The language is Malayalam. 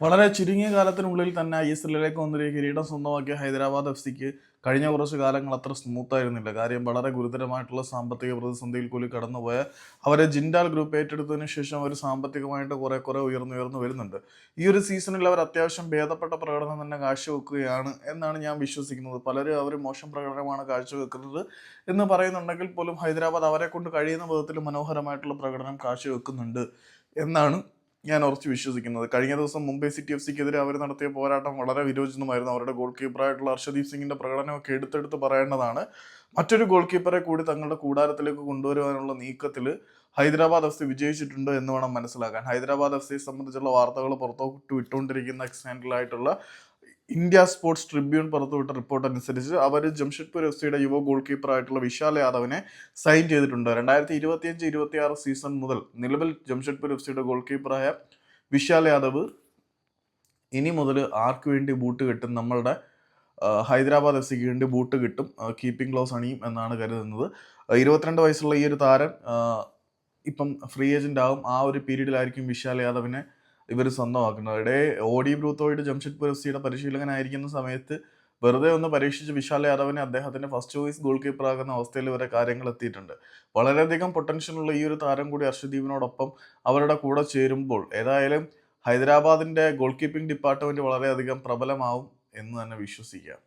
വളരെ ചുരുങ്ങിയ കാലത്തിനുള്ളിൽ തന്നെ ഐ എസ് എല്ലിലേക്ക് വന്നൊരു കിരീടം സ്വന്തമാക്കിയ ഹൈദരാബാദ് എഫ് സിക്ക് കഴിഞ്ഞ കുറച്ച് കാലങ്ങൾ അത്ര സ്മൂത്ത് ആയിരുന്നില്ല കാര്യം വളരെ ഗുരുതരമായിട്ടുള്ള സാമ്പത്തിക പ്രതിസന്ധിയിൽ കൂടി കടന്നുപോയ അവരെ ജിൻഡാൽ ഗ്രൂപ്പ് ഏറ്റെടുത്തതിന് ശേഷം അവർ സാമ്പത്തികമായിട്ട് കുറെ കുറെ ഉയർന്നുയർന്നു വരുന്നുണ്ട്. ഈ ഒരു സീസണിൽ അവർ അത്യാവശ്യം ഭേദപ്പെട്ട പ്രകടനം തന്നെ കാഴ്ചവെക്കുകയാണ് എന്നാണ് ഞാൻ വിശ്വസിക്കുന്നത്. പലരും അവർ മോശം പ്രകടനമാണ് കാഴ്ചവെക്കുന്നത് എന്ന് പറയുന്നുണ്ടെങ്കിൽ പോലും ഹൈദരാബാദ് അവരെ കൊണ്ട് കഴിയുന്ന വിധത്തിൽ മനോഹരമായിട്ടുള്ള പ്രകടനം കാഴ്ചവെക്കുന്നുണ്ട് എന്നാണ് ഞാൻ ഉറച്ചു വിശ്വസിക്കുന്നത്. കഴിഞ്ഞ ദിവസം മുംബൈ സിറ്റി എഫ് സിക്കെതിരെ അവർ നടത്തിയ പോരാട്ടം വളരെ വിരോചിതമായിരുന്നു. അവരുടെ ഗോൾ കീപ്പറായിട്ടുള്ള ഹർഷദീപ് സിംഗിന്റെ പ്രകടനമൊക്കെ എടുത്തെടുത്ത് പറയേണ്ടതാണ്. മറ്റൊരു ഗോൾ കീപ്പറെ കൂടി തങ്ങളുടെ കൂടാരത്തിലേക്ക് കൊണ്ടുവരുവാനുള്ള നീക്കത്തിൽ ഹൈദരാബാദ് എഫ് സി വിജയിച്ചിട്ടുണ്ട് എന്ന് വേണം മനസ്സിലാക്കാൻ. ഹൈദരാബാദ് എഫ് സിയെ സംബന്ധിച്ചുള്ള വാർത്തകൾ പുറത്തോട്ട് വിട്ടുകൊണ്ടിരിക്കുന്ന എക്സാൻഡിലായിട്ടുള്ള ഇന്ത്യ സ്പോർട്സ് ട്രിബ്യൂൺ പുറത്തുവിട്ട റിപ്പോർട്ട് അനുസരിച്ച് അവർ ജംഷഡ്പൂർ എഫ് സിയുടെ യുവ ഗോൾ കീപ്പറായിട്ടുള്ള വിശാൽ യാദവിനെ സൈൻ ചെയ്തിട്ടുണ്ട്. രണ്ടായിരത്തി ഇരുപത്തിയഞ്ച് ഇരുപത്തി ആറ് സീസൺ മുതൽ നിലവിൽ ജംഷഡ്പൂർ എഫ് സിയുടെ ഗോൾ കീപ്പറായ വിശാൽ യാദവ് ഇനി മുതൽ ആർക്ക് വേണ്ടി ബൂട്ട് കിട്ടും? നമ്മളുടെ ഹൈദരാബാദ് എഫ് സിക്ക് വേണ്ടി ബൂട്ട് കിട്ടും. കീപ്പിംഗ് ഗ്ലോസ് അണിയും എന്നാണ് കരുതുന്നത്. ഇരുപത്തിരണ്ട് വയസ്സുള്ള ഈ ഒരു താരം ഇപ്പം ഫ്രീ ഏജന്റ് ആകും ആ ഒരു പീരീഡിലായിരിക്കും വിശാൽ യാദവിനെ ഇവർ സ്വന്തമാക്കുന്നത്. ഇടെ ഓഡി ബ്രൂത്തോയിഡ് ജംഷഡ്പൂർ എഫ് സിയുടെ പരിശീലകനായിരിക്കുന്ന സമയത്ത് വെറുതെ ഒന്ന് പരീക്ഷിച്ച് വിശാൽ യാദവിനെ അദ്ദേഹത്തിന്റെ ഫസ്റ്റ് ചോയ്സ് ഗോൾ കീപ്പർ ആകുന്ന അവസ്ഥയിൽ വരെ കാര്യങ്ങൾ എത്തിയിട്ടുണ്ട്. വളരെയധികം പൊട്ടൻഷ്യൽ ഉള്ള ഈ ഒരു താരം കൂടി അർഷദീപിനോടൊപ്പം അവരുടെ കൂടെ ചേരുമ്പോൾ ഏതായാലും ഹൈദരാബാദിന്റെ ഗോൾ കീപ്പിംഗ് ഡിപ്പാർട്ട്മെന്റ് വളരെയധികം പ്രബലമാവും എന്ന് തന്നെ വിശ്വസിക്കാം.